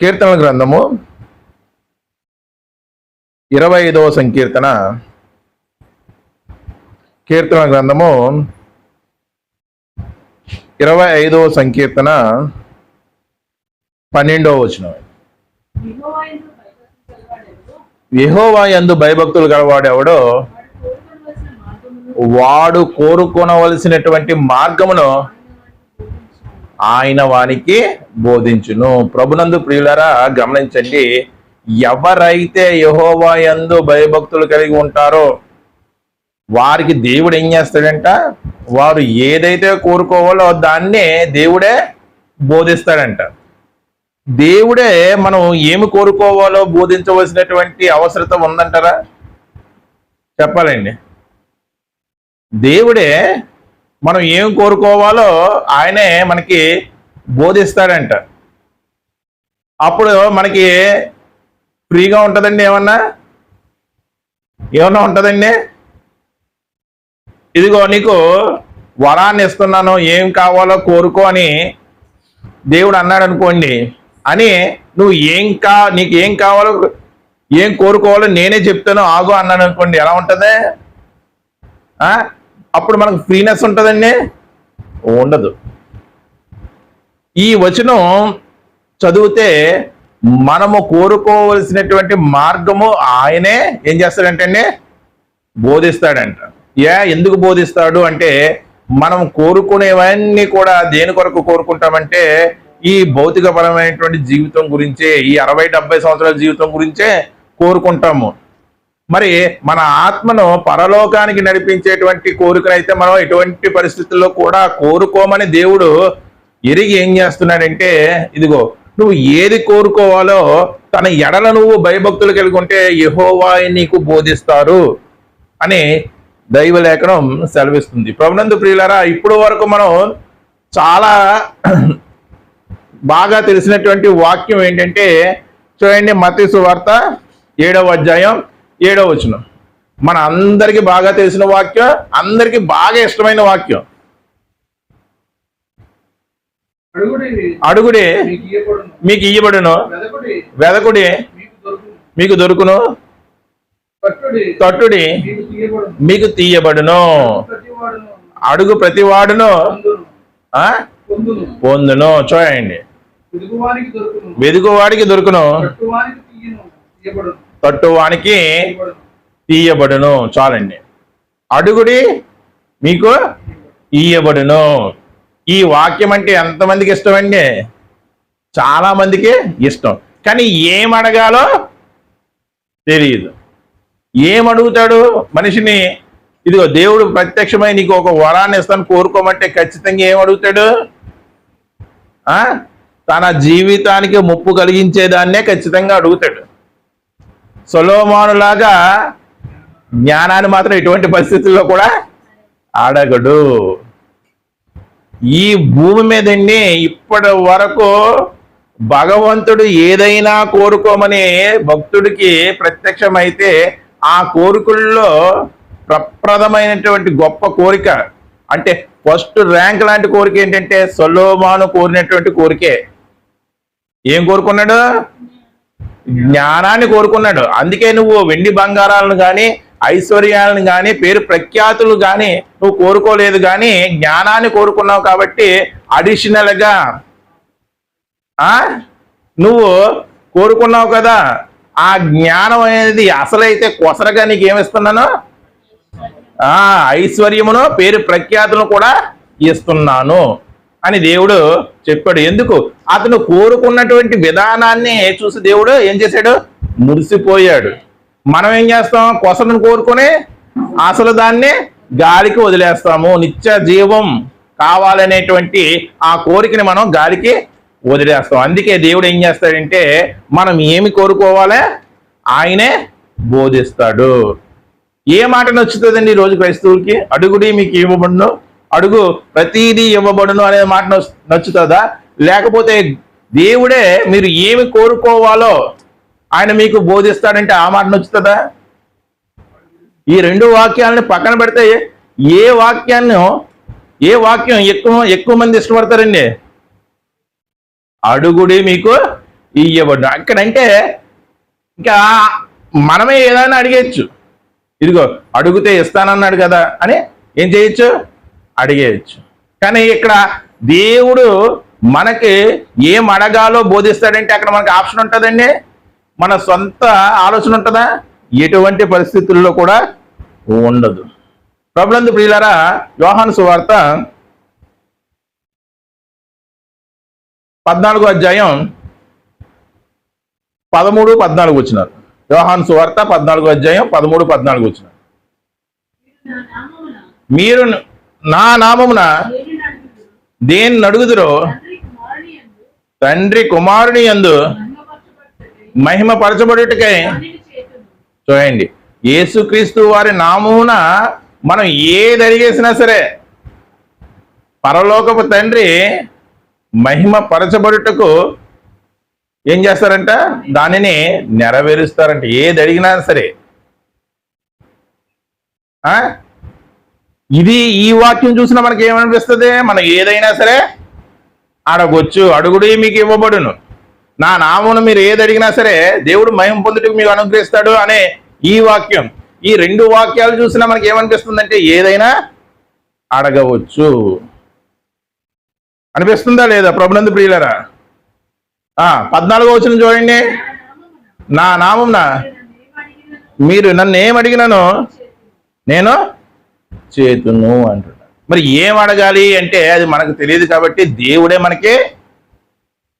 కీర్తన గ్రంథము ఇరవై ఐదవ సంకీర్తన. కీర్తన గ్రంథము ఇరవై ఐదవ సంకీర్తన పన్నెండవ వచనం. యెహోవా యందు భయభక్తులు గలవాడెవడో? వాడు కోరుకొనవలసినటువంటి మార్గమును ఆయన వానికి బోధించును. ప్రభునందు ప్రియులరా గమనించండి ఎవరైతే యహోవా యందు భయభక్తులు కలిగి ఉంటారో వారికి దేవుడు ఏం చేస్తాడంట? వారు ఏదైతే కోరుకోవాలో దాన్నే దేవుడే బోధిస్తాడంట. దేవుడే మనం ఏమి కోరుకోవాలో బోధించవలసినటువంటి అవసరత ఉందంటారా? చెప్పాలండి. దేవుడే మనం ఏం కోరుకోవాలో ఆయనే మనకి బోధిస్తాడంట. అప్పుడు మనకి ఫ్రీగా ఉంటుందండి ఏమన్నా? ఏమన్నా ఉంటుందండి? ఇదిగో నీకు వరాన్ని ఇస్తున్నాను ఏం కావాలో కోరుకో అని దేవుడు అన్నాడు అనుకోండి అని నువ్వు ఏం కా నీకు ఏం కావాలో ఏం కోరుకోవాలో నేనే చెప్తాను ఆగు అన్నాను అనుకోండి ఎలా ఉంటుంది? ఆ? అప్పుడు మనకు ఫ్రీనెస్ ఉంటుందండి? ఉండదు. ఈ వచనం చదివితే మనము కోరుకోవలసినటువంటి మార్గము ఆయనే ఏం చేస్తాడంటే బోధిస్తాడంట. ఏ ఎందుకు బోధిస్తాడు అంటే మనం కోరుకునేవన్నీ కూడా దేని కొరకు కోరుకుంటామంటే ఈ భౌతికపరమైనటువంటి జీవితం గురించే ఈ అరవై డెబ్బై సంవత్సరాల జీవితం గురించే కోరుకుంటాము. మరి మన ఆత్మను పరలోకానికి నడిపించేటువంటి కోరికనైతే మనం ఎటువంటి పరిస్థితుల్లో కూడా కోరుకోమని దేవుడు ఎరిగి ఏం చేస్తున్నాడంటే ఇదిగో నువ్వు ఏది కోరుకోవాలో తన ఎడల నువ్వు భయభక్తులు కలిగి ఉంటే యహోవా నీకు బోధిస్తారు అని దైవలేఖనం సెలవిస్తుంది. ప్రభునందు ప్రియులారా ఇప్పుడు వరకు మనం చాలా బాగా తెలిసినటువంటి వాక్యం ఏంటంటే చూడండి మతీసు వార్త ఏడవ అధ్యాయం ఏడవ వచనం. మన అందరికి బాగా తెలిసిన వాక్యం అందరికి బాగా ఇష్టమైన వాక్యం. అడుగుడి మీకు ఇయ్యబడును. వెదకుడి మీకు దొరుకును. తట్టుడి మీకు తీయబడును. అడుగు ప్రతివాడును. పొందును. ఆ? పొందును. చూడండి. వెదుగువాడికి దొరుకును. తట్టువానికి తీయబడును. చాలండి. అడుగుడి మీకు ఇయ్యబడును ఈ వాక్యం అంటే ఎంతమందికి ఇష్టం అండి చాలా మందికి ఇష్టం. కానీ ఏం అడగాలో తెలియదు ఏం అడుగుతాడు మనిషిని? ఇదిగో దేవుడు ప్రత్యక్షమై నీకు ఒక వరాన్ని ఇస్తాను కోరుకోమంటే ఖచ్చితంగా ఏం అడుగుతాడు? ఆ? తన జీవితానికి ముప్పు కలిగించేదాన్నే ఖచ్చితంగా అడుగుతాడు. సొలోమానులాగా జ్ఞానాన్ని మాత్రం ఎటువంటి పరిస్థితుల్లో కూడా అడగడు ఈ భూమి మీదండి ఇప్పటి వరకు భగవంతుడు ఏదైనా కోరుకోమని భక్తుడికి ప్రత్యక్షమైతే ఆ కోరికల్లో ప్రప్రదమైనటువంటి గొప్ప కోరిక. అంటే ఫస్ట్ ర్యాంక్ లాంటి కోరిక ఏంటంటే సొలోమాను కోరినటువంటి కోరికే. ఏం కోరుకున్నాడు? జ్ఞానాన్ని కోరుకున్నాడు. అందుకే నువ్వు వెండి బంగారాలను కానీ ఐశ్వర్యాలను కానీ పేరు ప్రఖ్యాతులు కానీ నువ్వు కోరుకోలేదు కానీ జ్ఞానాన్ని కోరుకున్నావు కాబట్టి అడిషనల్గా నువ్వు కోరుకున్నావు కదా ఆ జ్ఞానం అనేది అసలైతే కొసరగా నీకు ఏమిస్తున్నాను? ఐశ్వర్యమును పేరు ప్రఖ్యాతులను కూడా ఇస్తున్నాను. అని దేవుడు చెప్పాడు. ఎందుకు? అతను కోరుకున్నటువంటి విధానాన్ని చూసి దేవుడు ఏం చేశాడు? మురిసిపోయాడు. మనం ఏం చేస్తాం? కొసను కోరుకొని అసలు దాన్ని గాలికి వదిలేస్తాము. నిత్య జీవం కావాలనేటువంటి ఆ కోరికని మనం గాలికి వదిలేస్తాం. అందుకే దేవుడు ఏం చేస్తాడంటే మనం ఏమి కోరుకోవాలి? ఆయనే బోధిస్తాడు. ఏ మాట నచ్చుతుందండి ఈరోజు రోజు క్రైస్తవులకి? అడుగుడి మీకు ఇవ్వబడును. అడుగు ప్రతిదీ ఇవ్వబడును అనే మాట నచ్చుతుందా? లేకపోతే దేవుడే మీరు ఏమి కోరుకోవాలో ఆయన మీకు బోధిస్తాడంటే ఆ మాట నచ్చుతుందా? ఈ రెండు వాక్యాలను పక్కన పెడితే ఏ వాక్యాన్ని ఏ వాక్యం ఎక్కువ ఎక్కువ మంది ఇష్టపడతారండి? అడుగుడి మీకు ఇయ్యబడును అక్కడంటే ఇంకా మనమే ఏదైనా అడిగేయచ్చు. ఇదిగో అడుగుతే ఇస్తానన్నాడు కదా అని ఏం చేయొచ్చు? అడిగేయచ్చు. కానీ ఇక్కడ దేవుడు మనకి ఏం అడగాలో బోధిస్తాడంటే అక్కడ మనకి ఆప్షన్ ఉంటుందండి. మన సొంత ఆలోచన ఉంటుందా? ఎటువంటి పరిస్థితుల్లో కూడా ఉండదు. ప్రభులందు ప్రియులారా యోహాను సువార్త పద్నాలుగు అధ్యాయం పదమూడు పద్నాలుగు వచ్చినారు. యోహాను సువార్త పద్నాలుగు అధ్యాయం పదమూడు పద్నాలుగు వచ్చినారు. మీరు నా నామమున దేన్ని అడుగుదురో? తండ్రి కుమారుని యందు మహిమ పరచబడుటకై చూడండి. యేసుక్రీస్తు వారి నామమున మనం ఏది అడిగేసినా సరే పరలోకపు తండ్రి మహిమ పరచబడుటకు ఏం చేస్తారంట? దానిని నెరవేరుస్తారంట. ఏది అడిగినా సరే. ఆ? ఇది ఈ వాక్యం చూసినా మనకి ఏమనిపిస్తుంది? మనం ఏదైనా సరే అడగొచ్చు అడుగుడి మీకు ఇవ్వబడును. నా నామను మీరు ఏది అడిగినా సరే దేవుడు మహిమ పొందుటకు మీకు అనుగ్రహిస్తాడు అనే ఈ వాక్యం. ఈ రెండు వాక్యాలు చూసినా మనకి ఏమనిపిస్తుందంటే ఏదైనా అడగవచ్చు అనిపిస్తుందా లేదా ప్రభునందు ప్రియులరా? ఆ పద్నాలుగో వచ్చిన చూడండి. నా నామం నా మీరు నన్ను ఏం అడిగినాను? నేను చేతును అంటున్నాడు. మరి ఏం అడగాలి అంటే అది మనకు తెలియదు కాబట్టి దేవుడే మనకి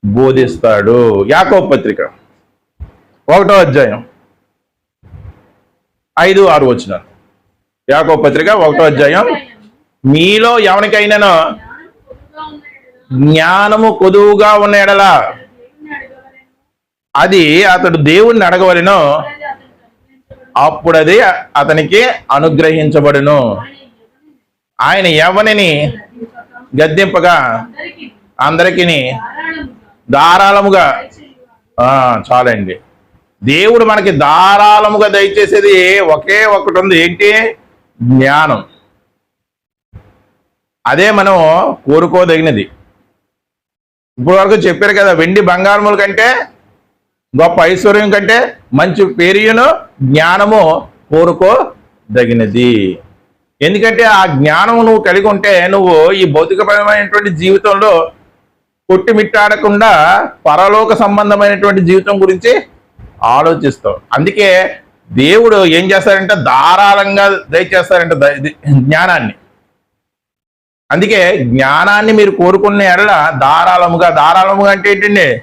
బోధిస్తాడు. యాకో పత్రిక ఒకటో అధ్యాయం ఐదు ఆరు వచ్చిన యాకో పత్రిక ఒకటో అధ్యాయం మీలో ఎవరికైనానో జ్ఞానము కొదువుగా ఉన్న ఎడల అది అతడు దేవుణ్ణి అడగవలెను అప్పుడది అతనికి అనుగ్రహించబడును. ఆయన ఎవరిని గద్దెంపగా? అందరికీ ధారాళముగా? చాలండి. దేవుడు మనకి ధారాళముగా దయచేసేది ఒకే ఒకటి ఉంది ఏంటి? జ్ఞానం. అదే మనం కోరుకోదగినది. ఇప్పుడు వరకు చెప్పారు కదా వెండి బంగారముల కంటే గొప్ప ఐశ్వర్యం కంటే మంచి పేరును జ్ఞానము కోరుకోదగినది. ఎందుకంటే ఆ జ్ఞానము నువ్వు కలిగి ఉంటే నువ్వు ఈ భౌతికపరమైనటువంటి జీవితంలో కొట్టిమిట్టాడకుండా పరలోక సంబంధమైనటువంటి జీవితం గురించి ఆలోచిస్తావు. అందుకే దేవుడు ఏం చేస్తారంటే ధారాళంగా దయచేస్తారంట జ్ఞానాన్ని. అందుకే జ్ఞానాన్ని మీరు కోరుకున్న ఎడల ధారాళముగా ధారాళముగా అంటే ఏంటండి?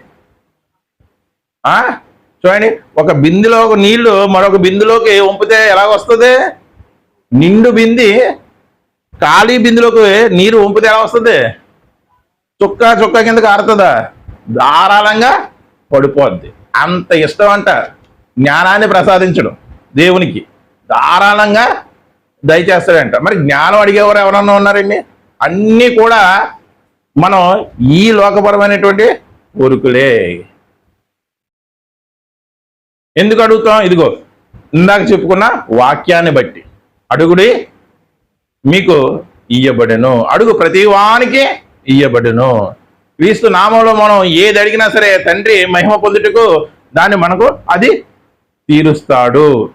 చూడండి ఒక బిందులో ఒక నీళ్ళు మరొక బిందులోకి వంపితే ఎలా వస్తుంది? నిండు బింది ఖాళీ బిందులోకి నీరు వంపితే ఎలా వస్తుంది? చుక్క చుక్క కింద కారుతుందా ధారాళంగా పడిపోద్ది. అంత ఇష్టం అంట. జ్ఞానాన్ని ప్రసాదించడం దేవునికి. ధారాళంగా దయచేస్తాడంట. మరి జ్ఞానం అడిగేవారు ఎవరన్నా ఉన్నారండి? అన్నీ కూడా మనం ఈ లోకపరమైనటువంటి కోరికలే. ఎందుకు అడుగుతాం ఇదిగో ఇందాక చెప్పుకున్న వాక్యాన్ని బట్టి. అడుగుడి మీకు ఇయ్యబడెను. అడుగు ప్రతి వానికి ఇయ్యబడెను. క్రీస్తు నామంలో మనం ఏది అడిగినా సరే తండ్రి మహిమ పొందుటకు దాన్ని మనకు అది తీరుస్తాడు.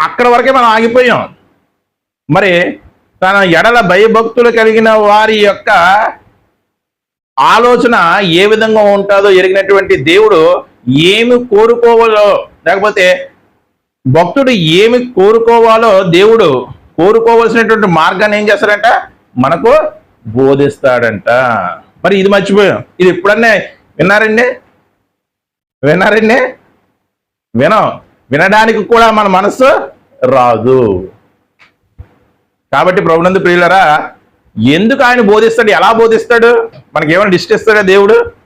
అక్కడ వరకే మనం ఆగిపోయాం. మరి తన ఎడల భయభక్తులు కలిగిన వారి యొక్క ఆలోచన ఏ విధంగా ఉంటుందో ఎరిగినటువంటి దేవుడు ఏమి కోరుకోవాలో లేకపోతే భక్తుడు ఏమి కోరుకోవాలో దేవుడు కోరుకోవలసినటువంటి మార్గాన్ని ఏం చేస్తాడంట? మనకు బోధిస్తాడంట. మరి ఇది మర్చిపోయాం. ఇది ఎప్పుడన్నా విన్నారండి? విన్నారండి? వినం. వినడానికి కూడా మన మనస్సు రాదు. కాబట్టి ప్రభునందు ప్రియులరా ఎందుకు ఆయన బోధిస్తాడు? ఎలా బోధిస్తాడు? మనకి ఏమైనా ఇస్తాడా దేవుడు?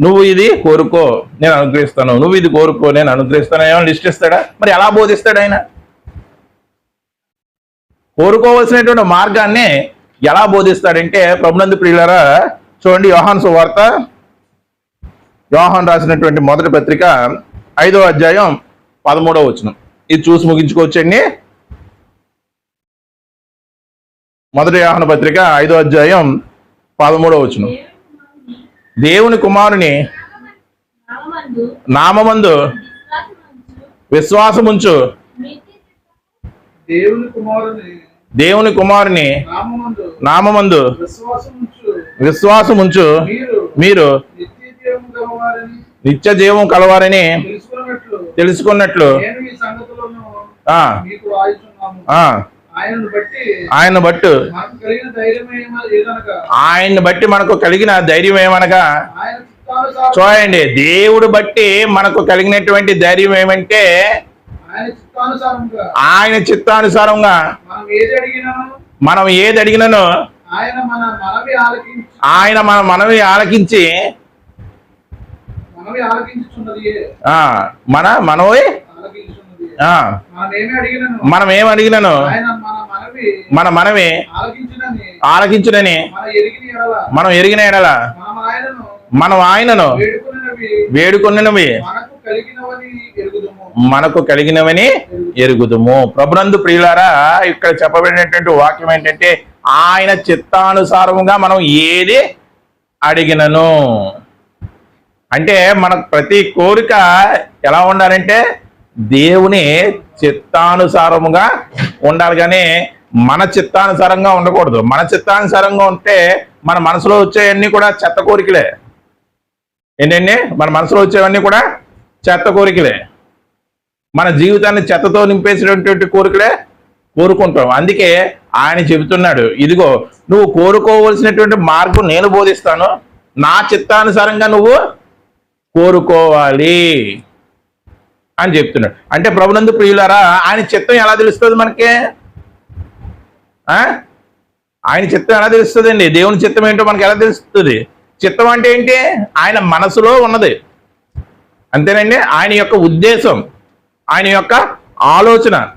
నువ్వు ఇది కోరుకో నేను అనుగ్రహిస్తాను. నువ్వు ఇది కోరుకో నేను అనుగ్రహిస్తాను. ఏమైనా లిస్ట్ ఇస్తాడా? మరి ఎలా బోధిస్తాడు ఆయన? కోరుకోవలసినటువంటి మార్గాన్ని ఎలా బోధిస్తాడంటే ప్రభునందు ప్రియులరా చూడండి యోహాన్ సువార్త. యోహాన్ రాసినటువంటి మొదటి పత్రిక ఐదో అధ్యాయం పదమూడవ వచనం. ఇది చూసి ముగించుకోవచ్చండి. మొదటి యోహాన పత్రిక ఐదో అధ్యాయం పదమూడవ వచనం. దేవుని కుమారుని నామమందు విశ్వాసముంచు దేవుని కుమారుని దేవుని కుమారుని నామమందు నామమందు విశ్వాసముంచు మీరు నిత్య జీవం కలవారని తెలుసుకున్నట్లు ఆ. బట్టి ఆయన బట్టు మనకు కలిగిన ధైర్యం ఏదనగా ఆయన్ని బట్టి మనకు కలిగిన ధైర్యం ఏమనగా? చూడండి దేవుడు బట్టి మనకు కలిగినటువంటి ధైర్యం ఏమంటే ఆయన చిత్తానుసారంగా. మనం ఏది అడిగినను ఆయన మన మనవి ఆలకించి మన మనవి ఆలకించి మనవి ఆలకించుచున్నది ఆ మన మనం మనం ఏం అడిగినను? మన మనవి మన ఆలకించునని. మన ఎరిగిన ఎడల. మనం మనం ఆయనను మనం వేడుకున్నవి. మనకు కలిగినవని ఎరుగుదము. ప్రభునందు ప్రియులారా ఇక్కడ చెప్పబడినటువంటి వాక్యం ఏంటంటే ఆయన చిత్తానుసారముగా మనం ఏది అడిగినను. అంటే మనకు ప్రతి కోరిక ఎలా ఉండాలంటే దేవుని చిత్తానుసారముగా ఉండాలి కానీ మన చిత్తానుసారంగా ఉండకూడదు. మన చిత్తానుసారంగా ఉంటే మన మనసులో వచ్చేవన్నీ కూడా చెత్త కోరికలే. ఏంటండి? మన మనసులో వచ్చేవన్నీ కూడా చెత్త కోరికలే. మన జీవితాన్ని చెత్తతో నింపేసినటువంటి కోరికలే కోరుకుంటాం. అందుకే ఆయన చెబుతున్నాడు ఇదిగో నువ్వు కోరుకోవలసినటువంటి మార్గం నేను బోధిస్తాను. నా చిత్తానుసారంగా నువ్వు కోరుకోవాలి. అని చెప్తున్నాడు. అంటే ప్రభునందు ప్రియులారా ఆయన చిత్తం ఎలా తెలుస్తుంది మనకి? ఆ? ఆయన చిత్తం ఎలా తెలుస్తుందండి? దేవుని చిత్తం ఏంటో మనకి ఎలా తెలుస్తుంది? చిత్తం అంటే ఏంటి? ఆయన మనసులో ఉన్నది. అంతేనండి? ఆయన యొక్క ఉద్దేశం ఆయన యొక్క ఆలోచన.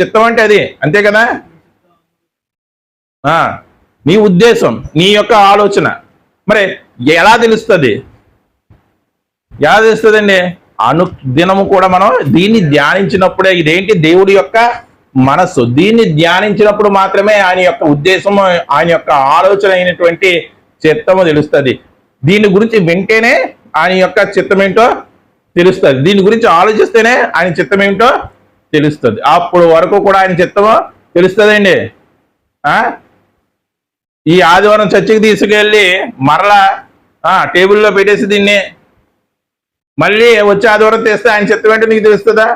చిత్తం అంటే అది. అంతే కదా? నీ ఉద్దేశం నీ యొక్క ఆలోచన. మరి ఎలా తెలుస్తుంది? ఎలా తెలుస్తుందండి? అనుదినము కూడా మనం దీన్ని ధ్యానించినప్పుడే ఇదేంటి దేవుడి యొక్క మనస్సు? దీన్ని ధ్యానించినప్పుడు మాత్రమే ఆయన యొక్క ఉద్దేశం ఆయన యొక్క ఆలోచన అయినటువంటి చిత్తము తెలుస్తుంది. దీని గురించి వింటేనే ఆయన యొక్క చిత్తం ఏంటో తెలుస్తుంది. దీని గురించి ఆలోచిస్తేనే ఆయన చిత్తం ఏమిటో తెలుస్తుంది. అప్పుడు వరకు కూడా ఆయన చిత్తము తెలుస్తుందండి ఈ ఆదివారం చర్చికి తీసుకెళ్ళి మరలా టేబుల్లో పెట్టేసి దీన్ని మళ్ళీ వచ్చే ఆదివారం తెస్తే ఆయన చిత్తం ఏంటో నీకు తెలుస్తుందా?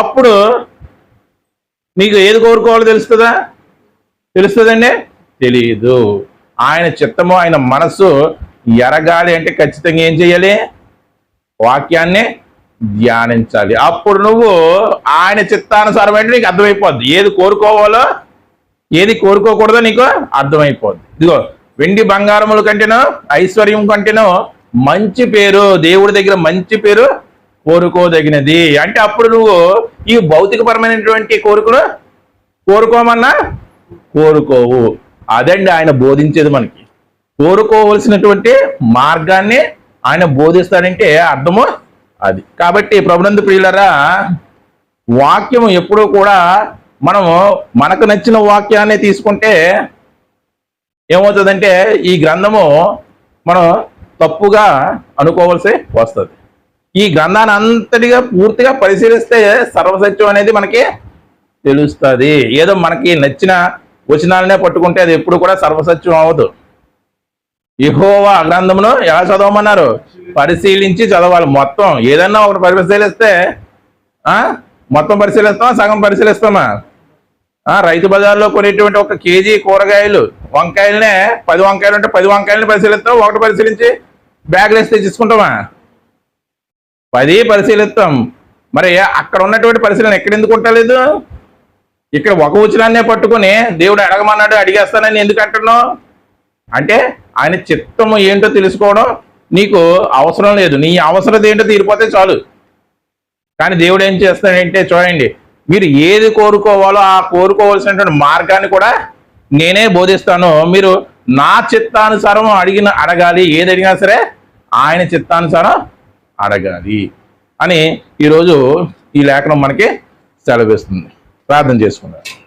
అప్పుడు నీకు ఏది కోరుకోవాలో తెలుస్తుందా? తెలుస్తుందండి? తెలియదు ఆయన చిత్తము ఆయన మనస్సు ఎరగాలి అంటే ఖచ్చితంగా ఏం చేయాలి? వాక్యాన్ని ధ్యానించాలి. అప్పుడు నువ్వు ఆయన చిత్తానుసారం అంటే నీకు అర్థమైపోద్ది. ఏది కోరుకోవాలో ఏది కోరుకోకూడదో నీకు అర్థమైపోద్ది. ఇదిగో వెండి బంగారముల కంటేనో ఐశ్వర్యం కంటేనో మంచి పేరు దేవుడి దగ్గర మంచి పేరు కోరుకోదగినది. అంటే అప్పుడు నువ్వు ఈ భౌతికపరమైనటువంటి కోరికను కోరుకోమన్నా? కోరుకోవు. అదండి ఆయన బోధించేది మనకి. కోరుకోవలసినటువంటి మార్గాన్ని ఆయన బోధిస్తాడంటే అర్థము అది. కాబట్టి ప్రభునందు ప్రియులరా వాక్యము ఎప్పుడూ కూడా మనము మనకు నచ్చిన వాక్యాన్ని తీసుకుంటే ఏమవుతుందంటే ఈ గ్రంథము మనం తప్పుగా అనుకోవాల్సి వస్తుంది. ఈ గ్రంథాన్ని అంతటిగా పూర్తిగా పరిశీలిస్తే సర్వసత్యం అనేది మనకి తెలుస్తుంది. ఏదో మనకి నచ్చిన వచనాలనే పట్టుకుంటే అది ఎప్పుడు కూడా సర్వసత్యం అవ్వదు. ఇహోవా గ్రంథమును ఎలా చదవమన్నారు? పరిశీలించి చదవాలి. మొత్తం ఏదన్నా ఒకటి పరిశీలిస్తే మొత్తం పరిశీలిస్తామా? సగం పరిశీలిస్తామా? రైతు బజార్లో కొనేటువంటి ఒక కేజీ కూరగాయలు వంకాయలనే పది వంకాయలు ఉంటే పది వంకాయలని పరిశీలిస్తాం ఒకటి పరిశీలించి బ్యాగ్లు వేసి తెచ్చేసుకుంటామా పది పరిశీలిస్తాం. మరి అక్కడ ఉన్నటువంటి పరిశీలన ఎక్కడ ఎందుకు ఉంటలేదు ఇక్కడ ఒక ఉచనాన్నే పట్టుకుని దేవుడు అడగమన్నాడు అడిగేస్తానని ఎందుకు అంటున్నావు? అంటే ఆయన చిత్తము ఏంటో తెలుసుకోవడం నీకు అవసరం లేదు. నీ అవసరం ఏంటో తీరిపోతే చాలు. కానీ దేవుడు ఏం చేస్తాడంటే చూడండి మీరు ఏది కోరుకోవాలో ఆ కోరుకోవాల్సినటువంటి మార్గాన్ని కూడా నేనే బోధిస్తాను. మీరు నా చిత్తానుసారం అడిగిన అడగాలి. ఏది అడిగినా సరే ఆయన చిత్తానుసారం అడగాలి అని ఈరోజు ఈ లేఖనం మనకి సెలవిస్తుంది. ప్రార్థన చేసుకున్నారు